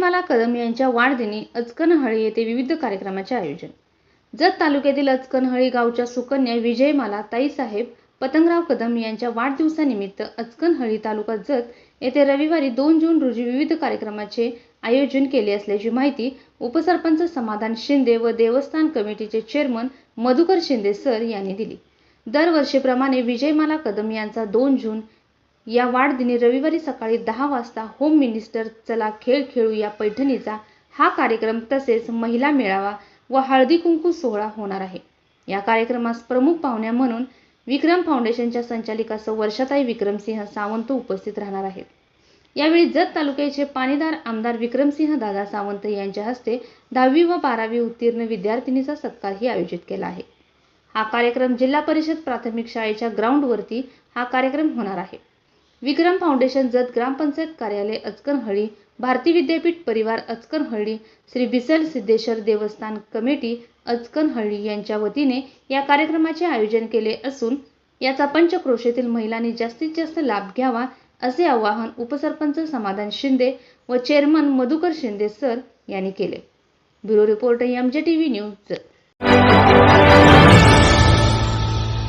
विजयमाला कदम यांच्या वाढदिनी अचकनहळी येथे विविध कार्यक्रमाचे आयोजन. जत तालुक्यातील अचकनहळी गावच्या सुकन्या विजयमाला ताईसाहेब पतंगराव कदम यांच्या वाढदिवसानिमित्त अचकनहळी तालुका जत येथे रविवारी दोन जून रोजी विविध कार्यक्रमाचे आयोजन केले असल्याची माहिती उपसरपंच समाधान शिंदे व देवस्थान कमिटीचे चेअरमन मधुकर शिंदे सर यांनी दिली. दरवर्षीप्रमाणे विजयमाला कदम यांचा दोन जून या वाढदिनी रविवारी सकाळी दहा वाजता होम मिनिस्टर चला खेळ खेळू या पैठणीचा हा कार्यक्रम तसेच महिला मेळावा व हळदी कुंकू सोहळा होणार आहे. या कार्यक्रमास प्रमुख पाहुण्या म्हणून विक्रम फाउंडेशनच्या संचालिका सौ वर्षाताई विक्रमसिंह सावंत उपस्थित राहणार आहेत. यावेळी जत तालुक्याचे पाणीदार आमदार विक्रमसिंह दादा सावंत यांच्या हस्ते दहावी व बारावी उत्तीर्ण विद्यार्थिनीचा सत्कारही आयोजित केला आहे. हा कार्यक्रम जिल्हा परिषद प्राथमिक शाळेच्या ग्राउंडवरती हा कार्यक्रम होणार आहे. विक्रम फाउंडेशन जत ग्रामपंचायत कार्यालय अचकनहळी भारती विद्यापीठ परिवार अचकनहळी श्री बिसल सिद्धेश्वर देवस्थान कमिटी अचकनहळी यांच्या वतीने या कार्यक्रमाचे आयोजन केले असून याचा पंचक्रोशीतील महिलांनी जास्तीत जास्त लाभ घ्यावा असे आवाहन उपसरपंच समाधान शिंदे व चेअरमन मधुकर शिंदे सर यांनी केले. Bureau report M J T V news